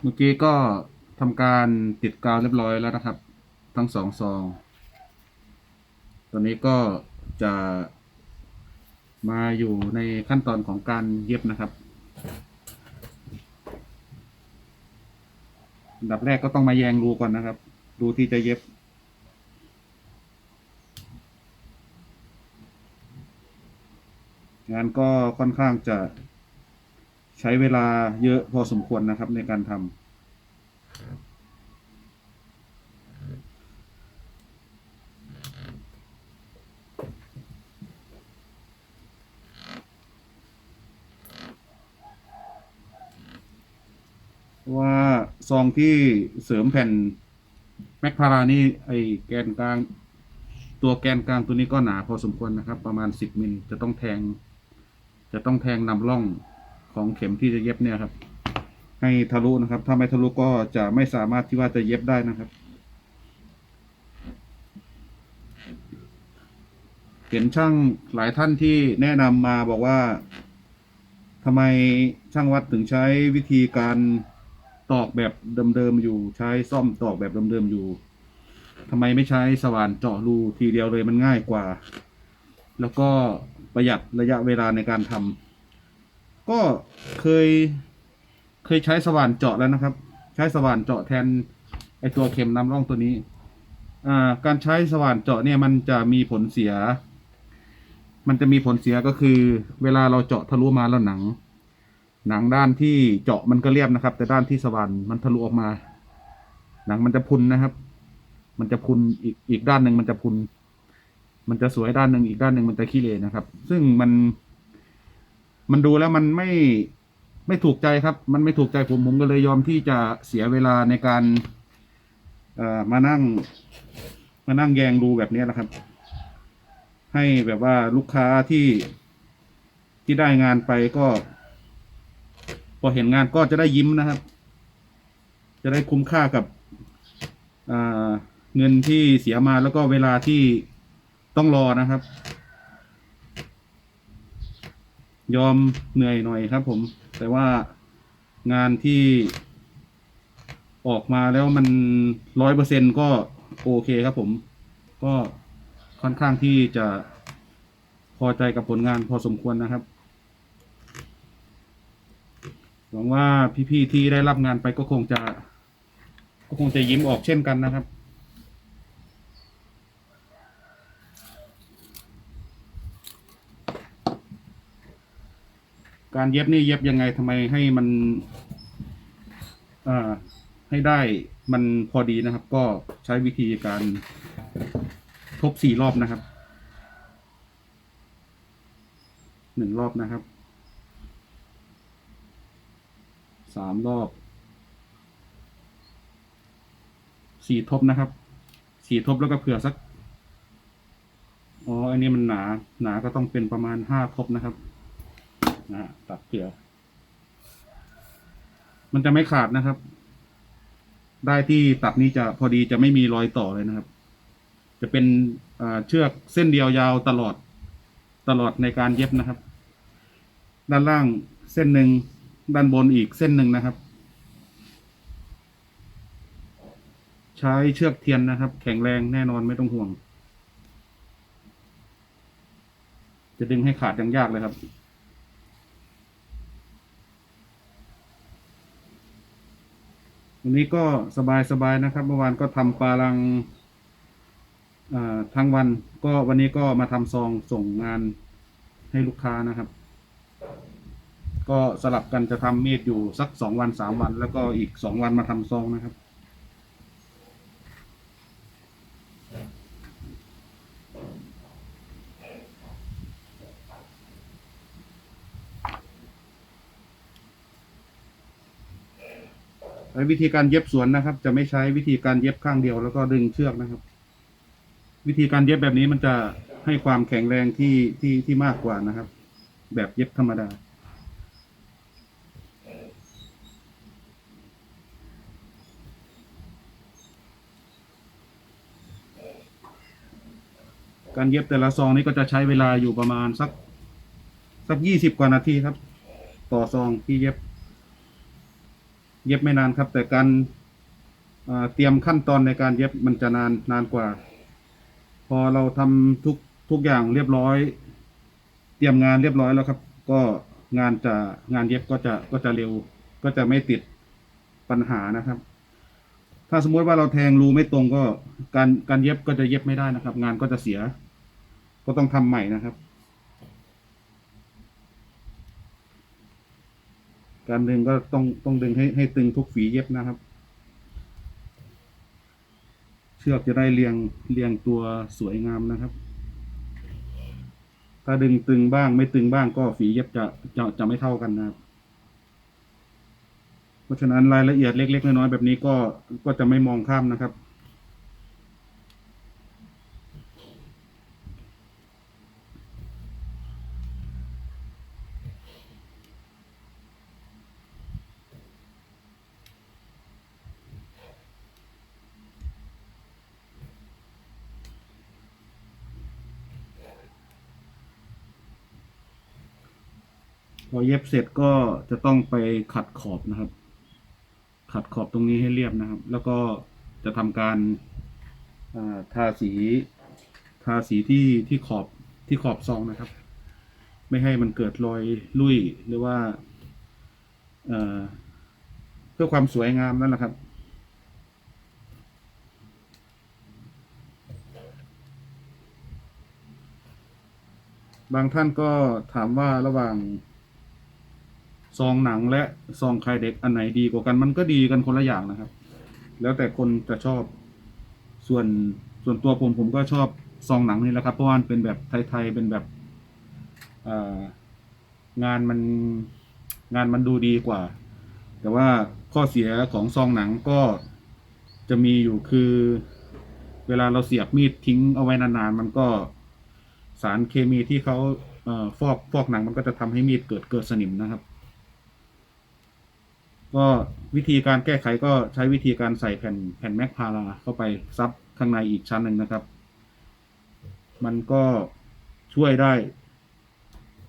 เมื่อกี้ก็ทำการติดกาวเรียบร้อยแล้วนะครับ ทั้งสองซอง ตอนนี้ก็จะมาอยู่ในขั้นตอนของการเย็บนะครับอันดับแรกก็ต้องมาแยงรูก่อนนะครับ รูที่จะเย็บ งานก็ค่อนข้างจะ ใช้เวลาเยอะพอสมควรนะครับในการทำว่าซองที่เสริมแผ่นแมคพารานี่ไอแกนกลาง ตัวแกนกลางตัวนี้ก็หนาพอสมควรนะครับ ประมาณสิบมิลจะต้องแทง จะต้องแทงนำร่อง ของเข็มที่จะเย็บเนี่ยครับ ให้ทะลุนะครับ ถ้าไม่ทะลุก็จะไม่สามารถที่ว่าจะเย็บได้นะครับ เห็นช่างหลายท่านที่แนะนำมาบอกว่าทำไมช่างวัดถึงใช้วิธีการตอกแบบเดิมๆอยู่ใช้ซ่อมตอกแบบเดิมๆอยู่ทำไมไม่ใช้สว่านเจาะรูทีเดียวเลยมันง่ายกว่า แล้วก็ประหยัดระยะเวลาในการทำ ก็เคย เคยใช้สว่านเจาะแล้วนะครับ ใช้สว่านเจาะแทนไอตัวเข็มนำร่องตัวนี้อ่าการใช้สว่านเจาะเนี่ยมันจะมีผลเสีย มันจะมีผลเสียก็คือ เวลาเราเจาะทะลุมาแล้วหนัง หนังด้านที่เจาะมันก็เรียบนะครับ แต่ด้านที่สว่านมันทะลุออกมา หนังมันจะพุนนะครับ มันจะพุนอีกอีกด้านหนึ่งมันจะพุน มันจะสวยด้านหนึ่งอีกด้านหนึ่งมันจะขี้เหร่นะครับ ซึ่งมัน มันดูแล้วมันไม่ไม่ถูกใจครับ มันไม่ถูกใจผมผมก็เลยยอมที่จะเสียเวลาในการเอ่อมานั่ง มานั่งแยงดูแบบนี้แหละครับ ให้แบบว่าลูกค้าที่ที่ได้งานไปก็ พอเห็นงานก็จะได้ยิ้มนะครับ จะได้คุ้มค่ากับเงินที่เสียมาแล้วก็เวลาที่ต้องรอนะครับ ยอมเหนื่อยหน่อยครับ ผม แต่ว่างานที่ ออกมาแล้วมันร้อยเปอร์เซ็นก็โอเคครับ ผม ก็ค่อนข้างที่จะพอใจกับผลงานพอสมควรนะครับหวังว่าพี่ๆที่ได้รับงานไปก็คงจะ ก็คงจะยิ้มออกเช่นกันนะครับ การเย็บนี่เย็บยังไงทำไมให้มันอ่าให้ได้มันพอดีนะครับ ก็ใช้วิธีการทบสี่รอบนะครับหนึ่งรอบนะครับสามรอบสี่ทบนะครับสี่ทบแล้วก็เผื่อสักอ๋ออันนี้มันหนาหนาก็ต้องเป็นประมาณห้าทบนะครับ นะตัดเผื่อมันจะไม่ขาดนะครับ ได้ที่ตัดนี้จะพอดีจะไม่มีรอยต่อเลยนะครับ จะเป็นเชือกเส้นเดียวยาวตลอดตลอดในการเย็บนะครับ ด้านล่างเส้นหนึ่งด้านบนอีกเส้นหนึ่งนะครับ ใช้เชือกเทียนนะครับ แข็งแรงแน่นอนไม่ต้องห่วง จะดึงให้ขาดยังยากเลยครับ วันนี้ก็สบายสบายๆนะครับ เมื่อวานก็ทำปลาลังอ่าทั้งวันก็วันนี้ก็มาทำซองส่งงานให้ลูกค้านะครับ ก็สลับกันจะทำมีดอยู่สักสองวันสามวัน แล้วก็อีกสองวันมาทำซองนะครับ วิธีการเย็บสวนนะครับ จะไม่ใช้วิธีการเย็บข้างเดียวแล้วก็ดึงเชือกนะครับ วิธีการเย็บแบบนี้มันจะให้ความแข็งแรงที่ที่ที่มากกว่านะครับ แบบเย็บธรรมดาการเย็บแต่ละซองนี้ก็จะใช้เวลาอยู่ประมาณสักสักยี่สิบกว่านาทีครับ ต่อซองที่เย็บ เย็บไม่นานครับ แต่การอ่าเตรียมขั้นตอนในการเย็บมันจะนานนานกว่า พอเราทำทุกทุกอย่างเรียบร้อย เตรียมงานเรียบร้อยแล้วครับ ก็งานจะงานเย็บก็จะก็จะเร็ว ก็จะไม่ติดปัญหานะครับ ถ้าสมมติว่าเราแทงรูไม่ตรงก็การการเย็บก็จะเย็บไม่ได้นะครับ งานก็จะเสีย ก็ต้องทำใหม่นะครับ การดึงก็ต้องต้องดึงให้ให้ตึงทุกฝีเย็บนะครับ เชือกจะได้เรียงเรียงตัวสวยงามนะครับ ถ้าดึงตึงบ้างไม่ตึงบ้างก็ฝีเย็บจะจะจะไม่เท่ากันนะครับ เพราะฉะนั้นรายละเอียดเล็ก ๆ น้อยๆแบบนี้ก็ก็จะไม่มองข้ามนะครับ พอเย็บเสร็จก็จะต้องไปขัดขอบนะครับ ขัดขอบตรงนี้ให้เรียบนะครับ แล้วก็จะทำการาทาสี ทาสีที่ที่ขอบที่ขอบซองนะครับ ไม่ให้มันเกิดรอยลุ่ยหรือว่าเอ่อเพื่อความสวยงามนั่นแหละครับบางท่านก็ถามว่าระหว่าง ซองหนังและซองไข่เด็กอันไหนดีกว่ากันมันก็ดีกันคนละอย่างนะครับ แล้วแต่คนจะชอบส่วนส่วนตัวผมผมก็ชอบซองหนังนี่แหละครับ เพราะว่าเป็นแบบไทยๆเป็นแบบงานมันงานมันดูดีกว่า แต่ว่าข้อเสียของซองหนังก็จะมีอยู่คือ เวลาเราเสียบมีดทิ้งเอาไว้นานๆ มันก็สารเคมีที่เขาอฟอกฟอกหนังมันก็จะทำให้มีดเกิดเกิดสนิมนะครับ ก็วิธีการแก้ไขก็ใช้วิธีการใส่แผ่นแผ่นแมกพาราเข้าไปซับข้างในอีกชั้นหนึ่งนะครับ มันก็ช่วยได้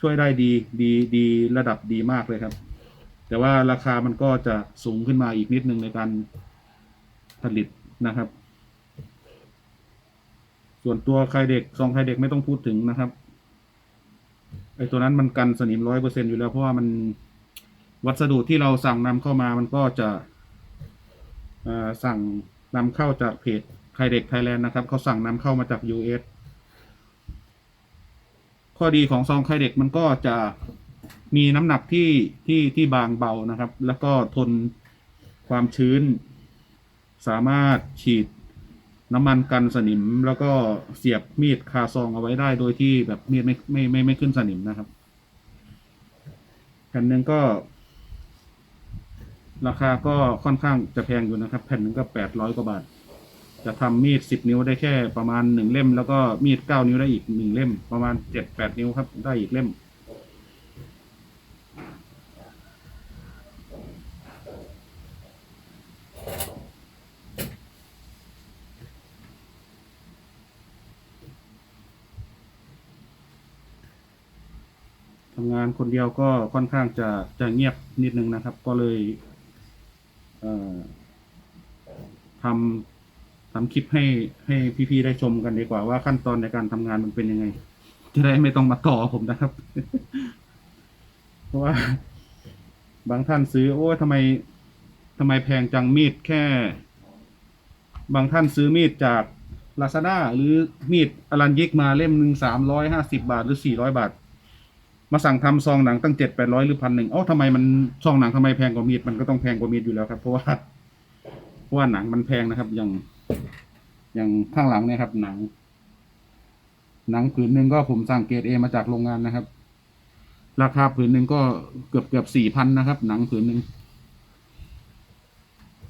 ช่วยได้ดีดีดีระดับดีมากเลยครับ แต่ว่าราคามันก็จะสูงขึ้นมาอีกนิดนึงในการผลิตนะครับ ส่วนตัวไข่เด็กซองไข่เด็กไม่ต้องพูดถึงนะครับไอตัวนั้นมันกันสนิมร้อยเปอร์เซ็นอยู่แล้วเพราะว่ามัน วัสดุที่เราสั่งนำเข้ามามันก็จะสั่งนำเข้าจากเพจไข่เด็กไทยแลนด์นะครับเขาสั่งนำเข้ามาจาก US ข้อดีของซองไข่เด็กมันก็จะมีน้ำหนักที่ที่ที่บางเบานะครับ แล้วก็ทนความชื้น สามารถฉีดน้ำมันกันสนิม แล้วก็เสียบมีดคาซองเอาไว้ได้โดยที่แบบมีดไม่ไม่ไม่ไม่ขึ้นสนิมนะครับแผ่นหนึ่งก็ ราคาก็ค่อนข้างจะแพงอยู่นะครับ แผ่นหนึ่งก็แปดร้อยกว่าบาท จะทำมีดสิบนิ้วได้แค่ประมาณหนึ่งเล่ม แล้วก็มีดเก้านิ้วได้อีกหนึ่งเล่ม ประมาณเจ็ดแปดนิ้วครับได้อีกเล่ม ทำงานคนเดียวก็ค่อนข้างจะจะเงียบนิดนึงนะครับ ก็เลย ทำทำคลิปให้ให้พี่ๆได้ชมกันดีกว่าว่าขั้นตอนในการทำงานมันเป็นยังไง จะได้ไม่ต้องมาต่อผมนะครับ เพราะว่า บางท่านซื้อ โอ้ทำไมทำไมแพงจังมีดแค่ บางท่านซื้อมีดจากลาซาด้าหรือมีดอลันยิกมาเล่มหนึ่งสามร้อยห้าสิบาทหรือสี่ร้อยบาท มาสั่งทำซองหนังตั้งเจ็ดแปดร้อยหรือพันหนึ่งเอ้าทำไมมันซองหนังทำไมแพงกว่ามีดมันก็ต้องแพงกว่ามีดอยู่แล้วครับ เพราะว่าเพราะว่าหนังมันแพงนะครับ อย่างอย่างข้างหลังเนี่ยครับ หนัง หนังผืนหนึ่งก็ผมสั่งเกรดเอมาจากโรงงานนะครับ ราคาผืนหนึ่งก็เกือบเกือบสี่พันนะครับ หนังผืนหนึ่ง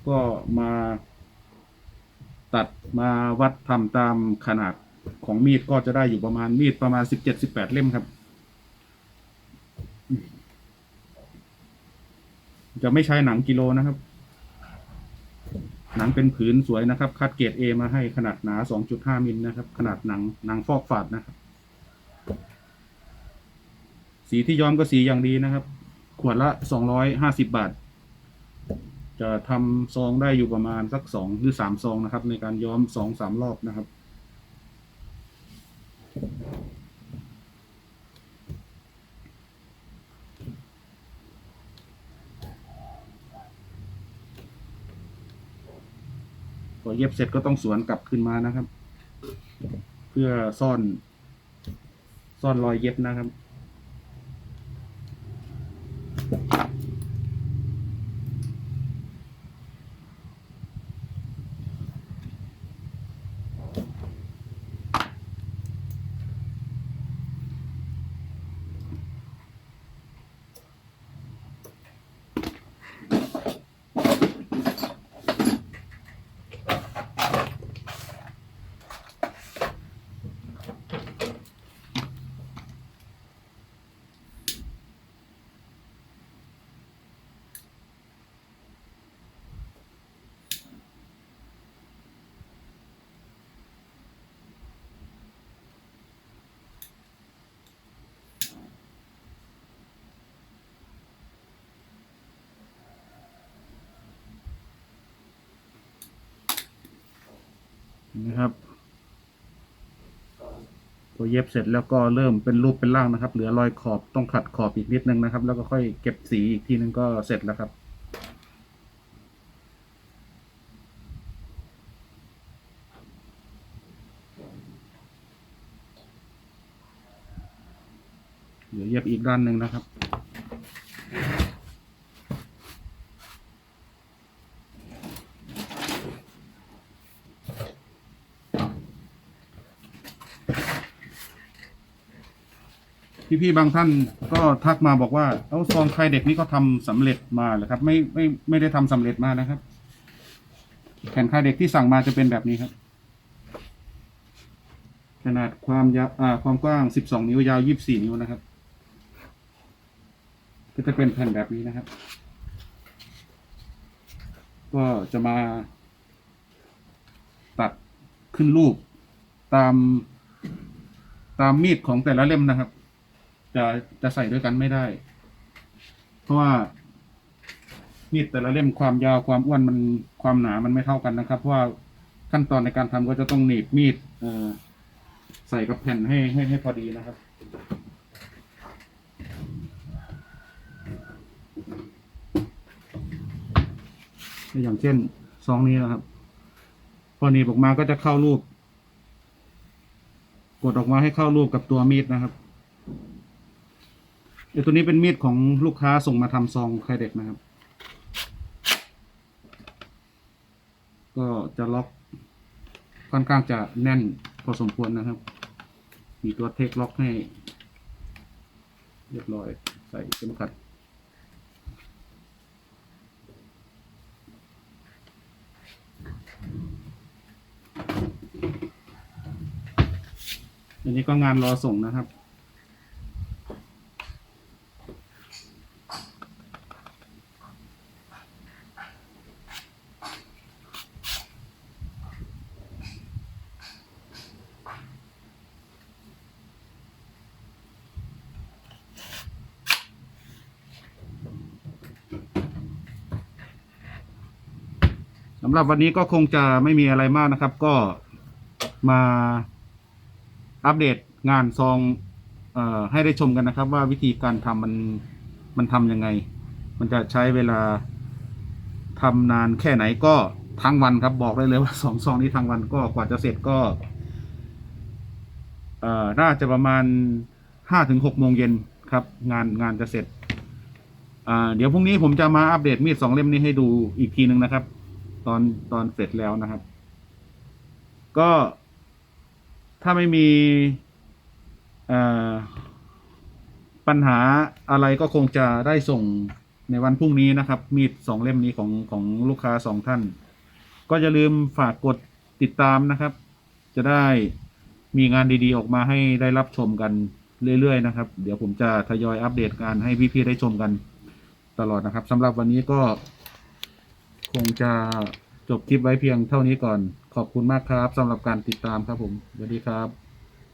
ก็มาตัดมาวัดทำตามขนาดของมีดก็จะได้อยู่ประมาณมีดประมาณสิบเจ็ดสิบแปดเล่มครับ จะไม่ใช้หนังกิโลนะครับ หนังเป็นผืนสวยนะครับ คัดเกรดเอมาให้ขนาดหนา 2.5 มิลนะครับ ขนาดหนังหนังฟอกฝาดนะครับ สีที่ย้อมก็สีอย่างดีนะครับ ขวดละ 250 บาท จะทำซองได้อยู่ประมาณสักสองหรือสามซองนะครับ ในการย้อมสองสามรอบนะครับ อเย็บเสร็จก็ต้องสวนกลับขึ้นมานะครับ เพื่อซ่อน ซ่อนรอยเย็บนะครับ นะครับพอเย็บเสร็จแล้วก็เริ่มเป็นรูปเป็นร่างนะครับ เหลือรอยขอบต้องขัดขอบอีกนิดนึงนะครับ แล้วก็ค่อยเก็บสีอีกทีนึงก็เสร็จแล้วครับเหลือเย็บอีกด้านหนึ่งนะครับ พี่ๆบางท่านก็ทักมาบอกว่าเอาซองใครเด็กนี่ก็ทำสำเร็จมาเหรอครับ ไม่ไม่ไม่ได้ทำสำเร็จมานะครับ แผ่นคายเด็กที่สั่งมาจะเป็นแบบนี้ครับ ขนาดความยาวอ่าความกว้าง12นิ้วยาว24นิ้วนะครับ ก็จะเป็นแผ่นแบบนี้นะครับ ก็จะมา ตัดขึ้นรูปตามตามมีดของแต่ละเล่มนะครับ จะจะใส่ด้วยกันไม่ได้ เพราะว่ามีดแต่ละเล่มความยาวความอ้วนมันความหนามันไม่เท่ากันนะครับ เพราะว่าขั้นตอนในการทำก็จะต้องหนีบมีดอใส่กับแผ่นให้ให้ให้พอดีนะครับอย่างเช่นซองนี้นะครับ พอหนีบออกมาก็จะเข้ารูป กดออกมาให้เข้ารูปกับตัวมีดนะครับ ดี๋ยวตัวนี้เป็นมีดของลูกค้าส่งมาทำซองไข่เด็กนะครับ ก็จะล็อกค่อนข้างจะแน่นพอสมควรนะครับ มีตัวเทคล็อกให้ เรียบร้อยใส่เข็มขัดอันนี้ก็งานรอส่งนะครับำหรับวันนี้ก็คงจะไม่มีอะไรมากนะครับ ก็มาอัปเดตงานซองออให้ได้ชมกันนะครับ ว่าวิธีการทำมันมันทำยังไง มันจะใช้เวลาทำนานแค่ไหนก็ทั้งวันครับบอกได้เลยว่าสองซองนี้ทั้งวันก็กว่าจะเสร็จก็เอ่อน่าจะประมาณห้าถึงหกโมงเย็นครับ งานงานจะเสร็จ เดี๋ยวพรุ่งนี้ผมจะมาอัปเดตมีดสองเล่มนี้ให้ดูอีกทีหนึ่งนะครับ ตอนตอนเสร็จแล้วนะครับ ก็ถ้าไม่มีปัญหาอะไรก็คงจะได้ส่งในวันพรุ่งนี้นะครับ มีดสองเล่มนี้ของของลูกค้าสองท่าน ก็อย่าลืมฝากกดติดตามนะครับ จะได้มีงานดีๆ ออกมาให้ได้รับชมกันเรื่อยๆนะครับ เดี๋ยวผมจะทยอยอัปเดตการให้พี่ๆได้ชมกันตลอดนะครับสำหรับวันนี้ก็ คงจะจบคลิปไว้เพียงเท่านี้ก่อน ขอบคุณมากครับสำหรับการติดตามครับผมสวัสดีครับ